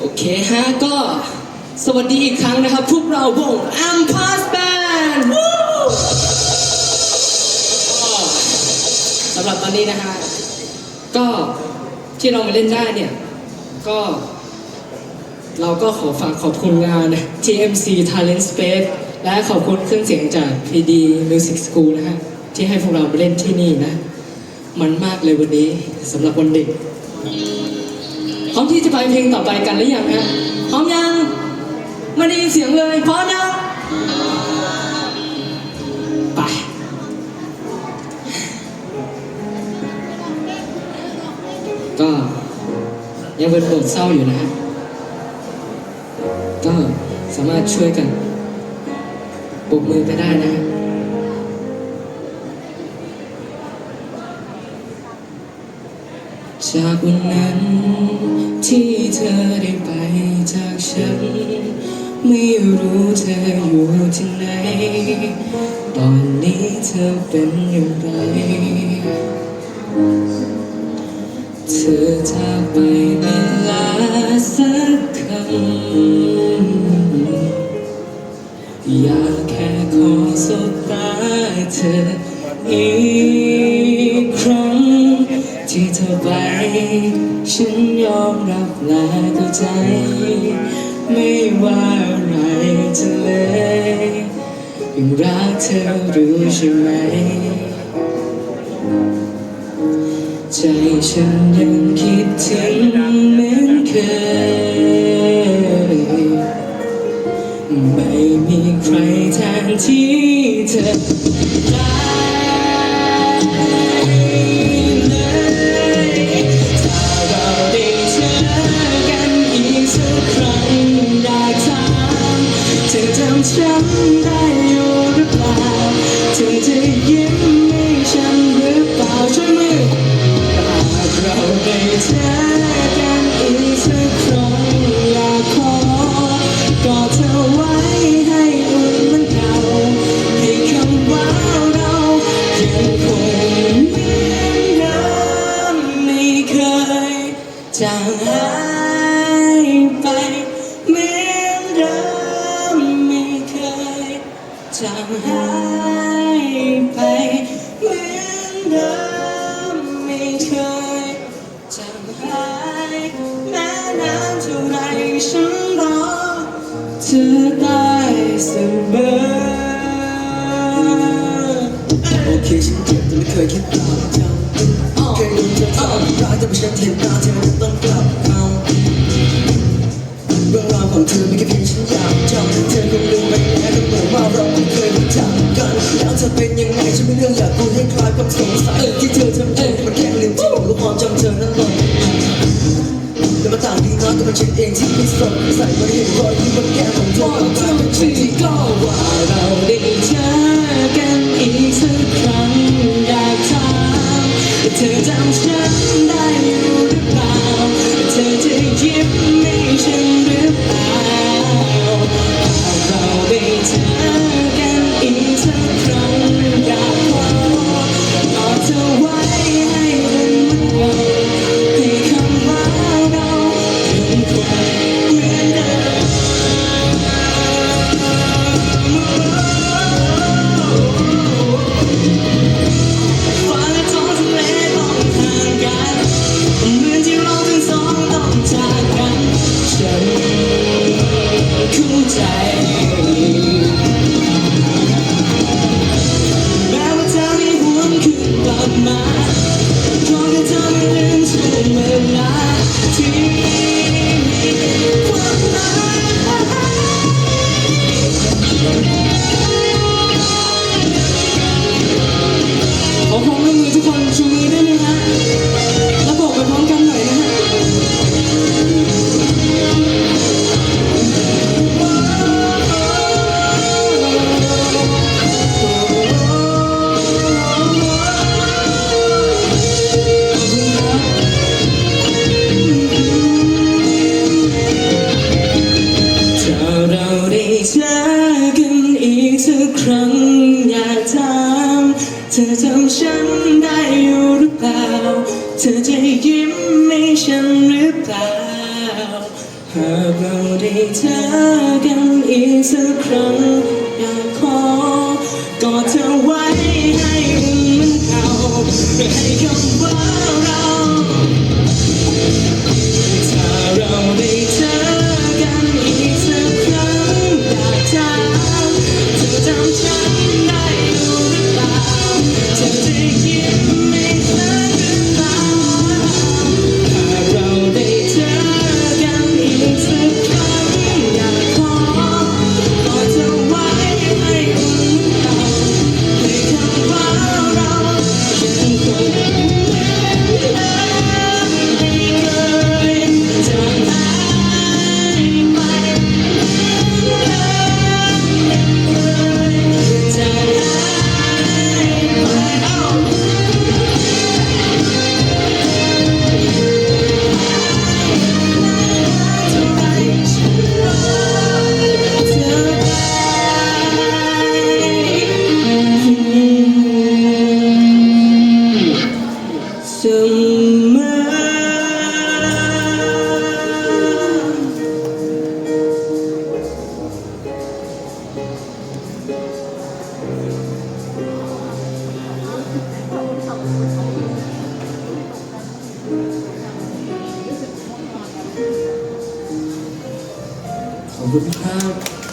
โอเคฮะก็สวัสดีอีกครั้งนะครับ พวกเราวง a m p a s Band วู้ก็สำหรับตอนนี้นะฮะก็ที่เรามาเล่นได้เนี่ย ก็ เราก็ขอฝากขอบคุณงาน TMC Talent Space และขอบคุณเครื่องเสียงจาก PD Music School นะฮะที่ให้พวกเรามาเล่นที่นี่นะ มันมากเลยวันนี้สำหรับวันเด็กพ ร้อมที่จะไปเพลงต่อไปกันหรือยังฮะพร้อมยังไม่ได้ยินเสียงเลยพร้อมยังไปก็ยังเป็นบทเศร้าอยู่นะฮะก็สามารถช่วยกันปรบมือไปได้นะฮะ จากวันนั้นที่เธอได้ไปจากฉัน ไม่รู้เธออยู่ที่ไหน ตอนนี้เธอเป็นอย่างไร เธอจากไปไม่ลา ไป ฉันยอมรับและเข้าใจ ไม่ว่าอะไรจะเลยยังรักเธอรู้ใช่ไหม ใจฉันยังคิดถึงเหมือนเคย ไม่มีใครแทนที่เธอ ฉันได้อยู่หรือเปล่าเธอจะยิ้มให้ฉันหรือเปล่าช่วยมือหากเราได้เจอกันอีกสักครั้งอยากขอกอดเธอไว้ให้อุ่นเหมือนเก่าให้คำว่าเรายังคงเหมือนเดิมไม่เคยจางหายไป หายไปเหมือนเดิมไม่เคยจำหายแม้นานเท่าไรฉันรอเธอได้เสมอโอเคฉันเจ็บแต่ไม่เคยคิดตามจำเคยรู้เธอทำร้ายแต่ไม่ฉันเห็นหน้าเธอไม่ต้องกลับ ของเธอไม่แค่เพียงฉันอยากจำเธอคงลืมไปแล้วก็เหมือนว่าเราไม่เคยรู้จักกันแล้วเธอเป็นยังไงฉันไม่เรื่องอยากคุยให้คลายความสงสัยที่เธอทำเองมันแค่ลืมที่บอกว่าความจำเธอนั้นลงแต่มาต่างดีน้อยก็เป็นฉันเองที่ไม่สนใส่มาเห็นรอยที่บนแก้มของเธอวันที่มันทีก็ว่ ได้เจอกันอีกสักครั้งอยากถามเธอจำฉันได้อยู่หรือเปล่า เธอจะยิ้มให้ฉันหรือเปล่า หากเราได้เจอกันอีกสักครั้งอยากขอกอดเธอไว้ให้เหมือนเก่าให้คำว่า คุณครับ